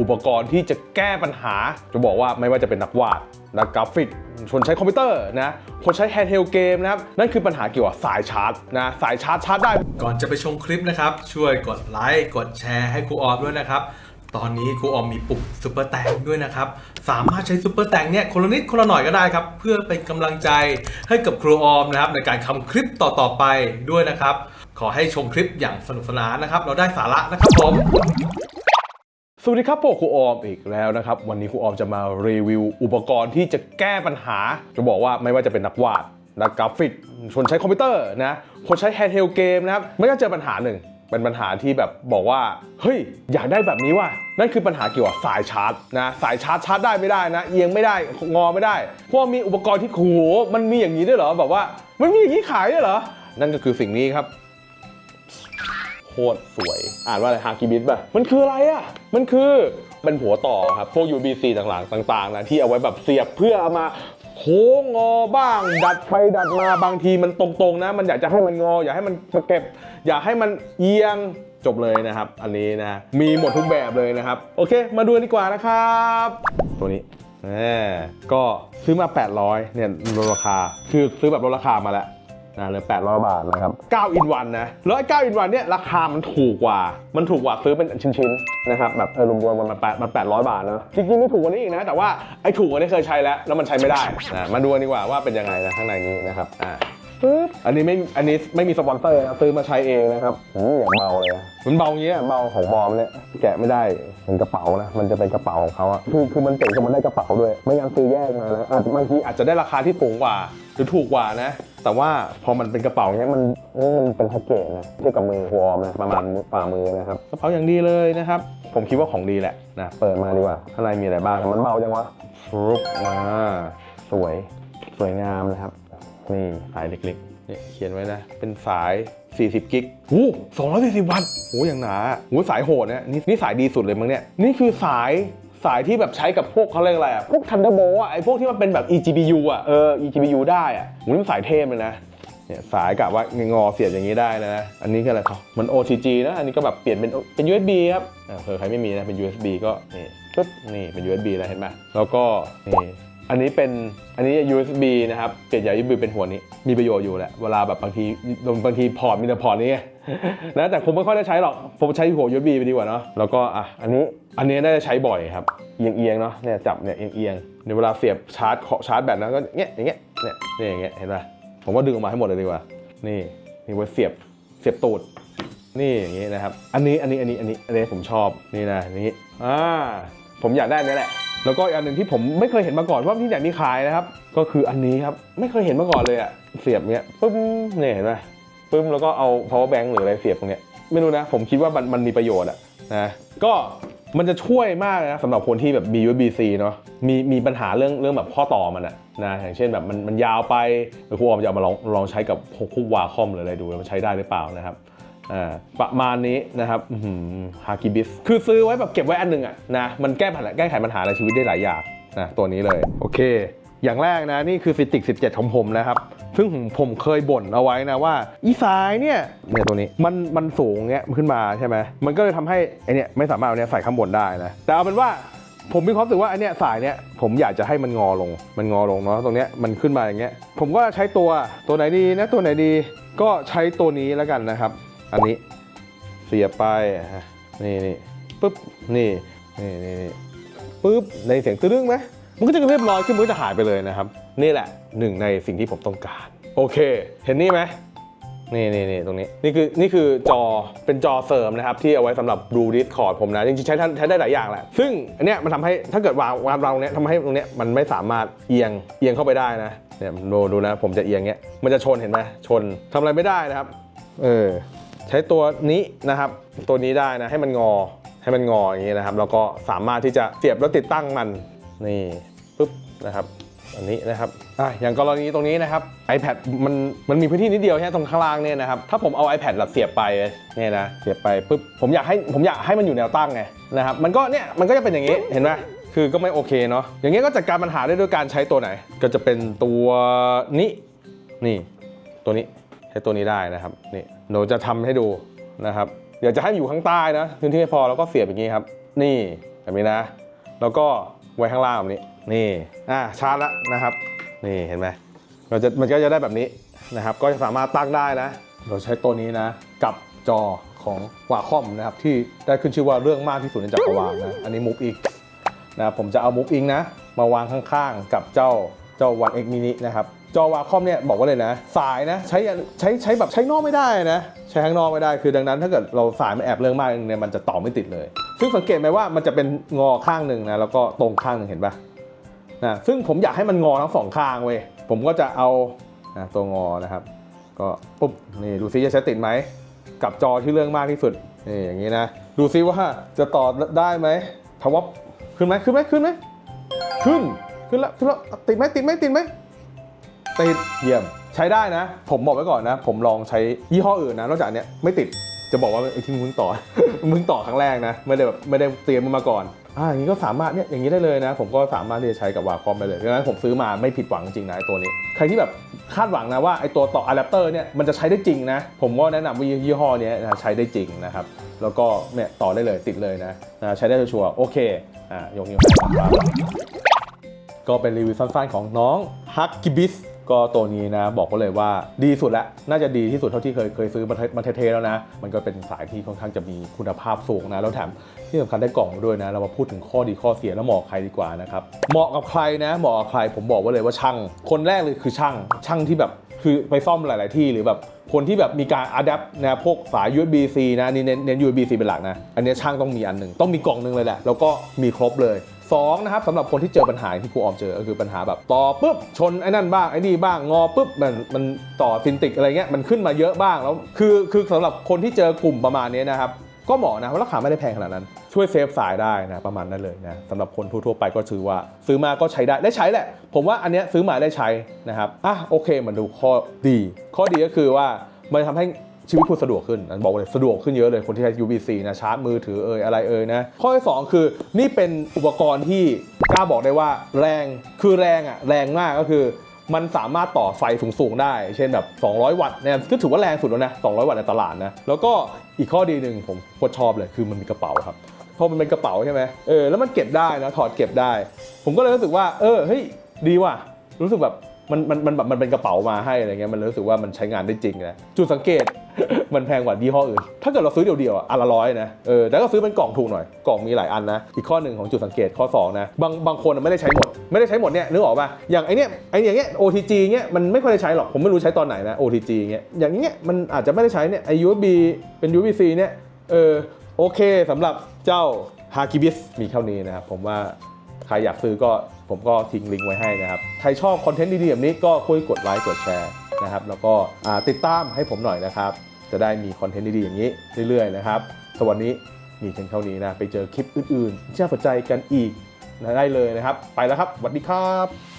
อุปกรณ์ที่จะแก้ปัญหา จะบอกว่าไม่ว่าจะเป็นนักวาดนักกราฟิกคนใช้คอมพิวเตอร์นะคนใช้แฮนด์เฮลเกมนะครับนั่นคือปัญหาเกี่ยวกับสายชาร์จนะสายชาร์จชาร์จได้ ก่อนจะไปชมคลิปนะครับ ช่วยกดไลค์กดแชร์ให้ครูออมด้วยนะครับตอนนี้ครูออมมีปุ่มซุปเปอร์แตงด้วยนะครับ สามารถใช้ซุปเปอร์แตงเนี่ยคนละนิดคนละหน่อยก็ได้ครับ เพื่อเป็นกำลังใจให้กับครูออมนะครับ ในการทำคลิปต่อๆไปด้วยนะครับ ขอให้ชมคลิปอย่างสนุกสนานนะครับ เราได้สาระนะครับผม สวัสดีครับพวกครูออมอีกแล้วนะครับ วันนี้ครูออมจะมารีวิวอุปกรณ์ที่จะแก้ปัญหา จะบอกว่าไม่ว่าจะเป็นนักวาด นักกราฟิก คนใช้คอมพิวเตอร์นะ คนใช้แฮนด์เฮลเกมนะครับ ไม่ก็เจอปัญหาหนึ่ง เป็นปัญหาที่แบบบอกว่า เฮ้ย อยากได้แบบนี้ว่ะ นั่นคือปัญหาเกี่ยวกับสายชาร์จนะ สายชาร์จชาร์จได้ไม่ได้นะ เอียงไม่ได้ งอไม่ได้เพราะว่ามีอุปกรณ์ที่โหมันมีอย่างนี้ด้วยเหรอ แบบว่า มันมีอย่างนี้ขายด้วยเหรอ นั่นก็คือสิ่งนี้ครับ ตรสวย อ่านว่าอะไรฮากิบิสป่ะ มันคืออะไรอะ มันคือเป็นหัวต่อครับ พวก UBC ต่างๆต่างๆนะที่เอาไว้แบบเสียบเพื่อเอามาโค้งงอบ้าง ดัดไปดัดมาบางทีมันตรงๆนะ มันอยากจะให้มันงอ อยากให้มันเก็บ อยากให้มันเอียงจบเลยนะครับ อันนี้นะ มีหมดทุกแบบเลยนะครับ โอเค มาดูดีกว่านะครับ ตัวนี้แหมก็ซื้อมา 800เนี่ยลดราคา คือซื้อแบบลดราคามาแล้ว นะเหลือ800 บาทนะครับ9 in 1นะแล้วไอ้9 in 1เนี่ยราคามันถูกกว่า มันถูกกว่าซื้อเป็นชิ้นๆนะครับแบบเออรวมๆมันแปดมัน800บาทนะจริงๆไม่ถูกกว่านี้อีกนะ แต่ว่าไอ้ถูกกว่านี้เคยใช้แล้ว แล้วมันใช้ไม่ได้นะมาดูกันดีกว่าว่าเป็นยังไงนะข้างในนี้นะครับอ่าปึ๊บอันนี้ไม่ อันนี้ไม่มีสปอนเซอร์นะซื้อมาใช้เองนะครับอืมอย่างเบาเลยอะมันเบาอย่างเงี้ยเบาของบอมเนี่ยแกะไม่ได้เหมือนกระเป๋านะมันจะเป็นกระเป๋าของเขาอะคือคือมันเจ๋งคือมันได้กระเป๋าด้วย ไม่งั้นซื้อแยกมานะอาจจะบางทีอาจจะได้ราคาที่สูงกว่า หรือถูกกว่านะ แต่ว่าพอมันเป็นกระเป๋าเนี้ยมันมันเป็นแพ็กเกจนะเทียบกับมือวอร์มนะประมาณฝ่ามือนะครับกระเป๋าอย่างดีเลยนะครับ ผมคิดว่าของดีแหละนะเปิดมาดีกว่าข้างในมีอะไรบ้างมันเบาจังวะรุบมาสวยสวยงามนะครับ นี่สายเล็กๆเนี่ยเขียนไว้นะ เป็นสาย 40 กิกหู240 วัตต์โหอย่างหนาหูสายโหดเนี่ยนี่นี่สายดีสุดเลยมั้งเนี่ย นี่คือสาย สายที่แบบใช้กับพวกเขาเรียกอะไรอะ พวก Thunderbolt อะไอ้พวกที่มันเป็นแบบ eGPU อะ เออ eGPU ได้อะนี่มันสายเทพเลยนะเนี่ยสายกะว่างอเสียบอย่างนี้ได้นะ อันนี้ก็อะไรเขามัน OTG นะ อันนี้ก็แบบเปลี่ยนเป็นเป็น USB ครับอ่าเผื่อใครไม่มีนะ เป็น USB ก็นี่ปึ๊บนี่เป็น USB แล้วเห็นไหมแล้วก็นี่ อันนี้เป็นอันนี้ USB นะครับเปลี่ยนจาก USB เป็นหัวนี้ มีประโยชน์อยู่แหละ เวลาแบบบางทีบางทีพอร์ตมีแต่พอร์ตนี้นะแต่ผมไม่ค่อยได้ใช้หรอก ผมใช้หัว USB ไปดีกว่าเนาะแล้วก็อะอันนี้อันนี้น่าจะใช้บ่อยครับเอียงเอียงเนาะเนี่ยจับเนี่ยเอียงเอียงในเวลาเสียบชาร์จชาร์จแบตนะก็เงี้ยอย่างเงี้ยเนี่ยนี่อย่างเงี้ยเห็นป่ะผมว่าดึงออกมาให้หมดเลยดีกว่า นี่นี่ไว้เสียบเสียบตูดนี่อย่างนี้นะครับ อันนี้อันนี้อันนี้อันนี้อันนี้ผมชอบนี่นะอย่างนี้อ่าผมอยากได้อันนี้แหละ แล้วก็อีกอันหนึ่งที่ผมไม่เคยเห็นมาก่อนว่าที่ไหนมีขายนะครับ ก็คืออันนี้ครับไม่เคยเห็นมาก่อนเลยอะเสียบเนี้ยปึ้มเนี่ยเห็นไหมปึ้มแล้วก็เอา power bank หรืออะไรเสียบตรงเนี้ยไม่รู้นะ ผมคิดว่ามันมันมีประโยชน์อะนะก็มันจะช่วยมากนะสำหรับคนที่แบบมี USB-C เนาะมีมีปัญหาเรื่องเรื่องแบบข้อต่อมันอะนะอย่างเช่นแบบมันมันยาวไปหรือครูออมจะเอามาลองลองใช้กับพวกวกวาคอมหรืออะไรดูมันใช้ได้หรือเปล่านะครับ อ่าประมาณนี้นะครับฮากิบิสคือซื้อไว้แบบเก็บไว้อันหนึ่งอะนะมันแก้ปัญหาแก้ไขปัญหาในชีวิตได้หลายอย่างนะตัวนี้เลยโอเค อย่างแรกนะนี่คือฟิติก17 ของผมนะครับ ซึ่งผมผมเคยบ่นเอาไว้นะว่า อีสายเนี่ยเนี่ยตัวนี้มันมันสูงเงี้ยขึ้นมาใช่ไหมมันก็เลยทำให้ไอเนี่ยไม่สามารถเอาเนี่ยใส่ข้างบนได้นะแต่เอาเป็นว่าผมมีความรู้สึกว่าอันเนี้ยสายเนี้ยผมอยากจะให้มันงอลง มันงอลงเนาะตรงเนี้ยมันขึ้นมาอย่างเงี้ย ผมก็ใช้ตัวตัวไหนดีนะตัวไหนดีก็ใช้ตัวนี้แล้วกันนะครับ อันนี้เสียบไปอะนี่นี่ปุ๊บนี่นี่นี่นปุ๊บในเสียงตื้งไหมมันก็จะเรียบร้อยขึ้นมันก็จะหายไปเลยนะครับ นี่แหละหนึ่งในสิ่งที่ผมต้องการ โอเค เห็นนี่ไหมนี่นี่นี่ตรงนี้นี่คือนี่คือจอเป็นจอเสริมนะครับ ที่เอาไว้สำหรับดู Discord ผมนะ จริงๆใช้ใช้ได้หลายอย่างแหละ ซึ่งอันเนี้ยมันทำให้ถ้าเกิดวางวางเราเนี้ยทำให้ตรงเนี้ยมันไม่สามารถเอียงเอียงเข้าไปได้นะเนี่ยดูดูนะ ผมจะเอียงเงี้ยมันจะชนเห็นไหมชนทำอะไรไม่ได้นะครับ เออ ใช้ตัวนี้นะครับตัวนี้ได้นะให้มันงอให้มันงออย่างนี้นะครับ แล้วก็สามารถที่จะเสียบแล้วติดตั้งมันนี่ปุ๊บนะครับอันนี้นะครับอะอย่างกรณีตรงนี้นะครับ iPad มันมันมีพื้นที่นิดเดียวแค่ตรงข้างล่างเนี่ยนะครับ ถ้าผมเอา iPad แบบเสียบไปเนี่ยนะเสียบไปปุ๊บผมอยากให้ผมอยากให้มันอยู่แนวตั้งไงนะครับ มันก็เนี่ยมันก็จะเป็นอย่างนี้เห็นไหมคือก็ไม่โอเคเนาะอย่างเงี้ยก็จัดการปัญหาได้ด้วยการใช้ตัวไหน ก็จะเป็นตัวนี้นี่ ตัวนี้ใช้ตัวนี้ได้นะครับนี่ หนูจะทำให้ดูนะครับ เดี๋ยวจะให้อยู่ข้างใต้นะพื้นที่ไม่พอแล้วก็เสียบอย่างนี้ครับ นี่แบบนี้นะ แล้วก็ไว้ข้างล่างแบบนี้ นี่อ่าชาร์จแล้วนะครับ นี่เห็นไหมเราจะมันก็จะได้แบบนี้นะครับ ก็จะสามารถตั้งได้นะ เราใช้ตัวนี้นะ กับจอของวาคอมนะครับ ที่ได้ขึ้นชื่อว่าเรื่องมากที่สุดในจักรวาลนะอันนี้มุกอีกนะครับผมจะเอามุกอิงนะ มาวางข้างๆ กับเจ้าเจ้า One X Mini นะครับ จอวาคอมเนี่ยบอกว่าเลยนะ สายนะใช้ใช้ใช้แบบใช้นอกไม่ได้นะใช้ข้างนอกไม่ได้คือดังนั้น ถ้าเกิดเราสายมันแอบเรื่องมากเนี่ยมันจะต่อไม่ติดเลย ซึ่งสังเกตไหมว่ามันจะเป็นงอข้างหนึ่งนะแล้วก็ตรงข้างหนึ่งเห็นปะนะซึ่งผมอยากให้มันงอทั้งสองข้างเว้ยผมก็จะเอานะตัวงอนะครับ ก็ปุ๊บนี่ดูซิจะใช้ติดไหมกับจอที่เรื่องมากที่สุดนี่อย่างนี้นะดูซิว่าจะต่อได้ไหมทวับขึ้นไหมขึ้นไหมขึ้นไหมขึ้นขึ้นแล้วขึ้นแล้วติดไหมติดไหมติดไหม ติดเยี่ยม ใช้ได้นะ ผมบอกไว้ก่อนนะ ผมลองใช้ยี่ห้ออื่นนะนอกจากนเนี้ยไม่ติดจะบอกว่าไอ้ที่มึงต่อ มึงต่อครั้งแรกนะ ไม่ได้แบบไม่ได้เตรียมมันมาก่อนอ่าอย่างนี้ก็สามารถเนี่ยอย่างนี้ได้เลยนะ ผมก็สามารถที่จะใช้กับวาคอมได้เลยดังนั้นผมซื้อมาไม่ผิดหวังจริงนะไอ้ตัวนี้ ใครที่แบบคาดหวังนะว่าไอ้ตัวต่ออะแดปเตอร์เนี่ยมันจะใช้ได้จริงนะ ผมก็แนะนำว่ายี่ห้อนี้นะใช้ได้จริงนะครับ แล้วก็เนี่ยต่อได้เลยติดเลยนะนะใช้ได้ชัวร์โอเคอ่ายกนิ้วให้ก็เป็นรีวิวสั้นๆของน้องฮักกิบิส ก็ตัวนี้นะบอกก็เลยว่าดีสุดแล้วน่าจะดีที่สุดเท่าที่เคยเคยซื้อมาเทมาเทๆแล้วนะ มันก็เป็นสายที่ค่อนข้างจะมีคุณภาพสูงนะแล้วแถมที่สำคัญได้กล่องด้วยนะ เรามาพูดถึงข้อดีข้อเสียแล้วเหมาะใครดีกว่านะครับเหมาะกับใครนะเหมาะกับใครผมบอกไว้เลยว่าช่าง คนแรกเลยคือช่างช่างที่แบบ คือไปซ่อมหลาย ๆ ที่หรือแบบคนที่แบบมีการอัดแอปนะพวกสาย USB-C นะนี่เน้นน USB-C เป็นหลักนะ อันนี้ช่างต้องมีอันหนึ่งต้องมีกล่องหนึ่งเลยแหละ แล้วก็มีครบเลยสองนะครับสำหรับคนที่เจอปัญหาที่ครูออมเจอก็คือปัญหาแบบต่อปุ๊บชนไอ้นั่นบ้างไอ้นี่บ้างงอปุ๊บมันมันต่อซินติกอะไรเงี้ยมันขึ้นมาเยอะบ้างแล้วคือคือสำหรับคนที่เจอกลุ่มประมาณนี้นะครับ ก็เหมาะนะเพราะราคาไม่ได้แพงขนาดนั้น ช่วยเซฟสายได้นะประมาณนั้นเลยนะสำหรับคนทั่วๆไปก็ถือว่า ซื้อมาก็ใช้ได้ได้ใช้แหละ ผมว่าอันเนี้ยซื้อมาได้ใช้นะครับอะโอเคมันดูข้อดี ข้อดีก็คือว่ามันทำให้ชีวิตคุณสะดวกขึ้นบอกเลยสะดวกขึ้นเยอะเลยคนที่ใช้ USB-C นะชาร์จมือถือเอ่ยอะไรเอ่ยนะข้อที่สองคือนี่เป็นอุปกรณ์ที่กล้าบอกได้ว่าแรงคือแรงอะแรงมากก็คือ มันสามารถต่อไฟสูงๆได้ เช่นแบบ 200 วัตต์เนี่ยก็ถือว่าแรงสุดแล้วนะ 200 วัตต์ในตลาดนะ แล้วก็อีกข้อดีหนึ่งผมโคตรชอบเลยคือมันมีกระเป๋าครับเพราะมันเป็นกระเป๋าใช่ไหมเออแล้วมันเก็บได้นะถอดเก็บได้ ผมก็เลยรู้สึกว่า เออเฮ้ยดีว่ะ รู้สึกแบบมันมันมันแบบมันเป็นกระเป๋ามาให้อะไรเงี้ยมันรู้สึกว่ามันใช้งานได้จริงนะจุดสังเกต มันแพงกว่ายี่ห้ออื่น ถ้าเกิดเราซื้อเดี่ยวๆอะอันละร้อยนะ เออแต่ก็ซื้อเป็นกล่องถูกหน่อย กล่องมีหลายอันนะ อีกข้อหนึ่งของจุดสังเกตข้อสองนะ บางบางคนไม่ได้ใช้หมด ไม่ได้ใช้หมดเนี่ย นึกออกป่ะ อย่างไอเนี้ย ไออย่างเงี้ย OTG เงี้ย มันไม่ค่อยได้ใช้หรอก ผมไม่รู้ใช้ตอนไหนนะ OTG เงี้ย อย่างเงี้ย มันอาจจะไม่ได้ใช้เนี่ย ไอ USB เป็น USB-C เนี่ย เออ โอเคสำหรับเจ้า h a k i b i s มีเท่านี้นะครับ ผมว่าใครอยากซื้อก็ผมก็ทิ้งลิงก์ไว้ให้นะครับ ใครชอบคอนเทนต์ดีๆแบบนี้ก็คุยกดไลค์กดแชร์ นะครับ แล้วก็ติดตามให้ผมหน่อยนะครับ จะได้มีคอนเทนต์ดีๆอย่างนี้เรื่อยๆนะครับสวันนี้มีเพียงเท่านี้นะ ไปเจอคลิปอื่นๆที่น่าสนใจกันอีกนะได้เลยนะครับ ไปแล้วครับสวัสดีครับ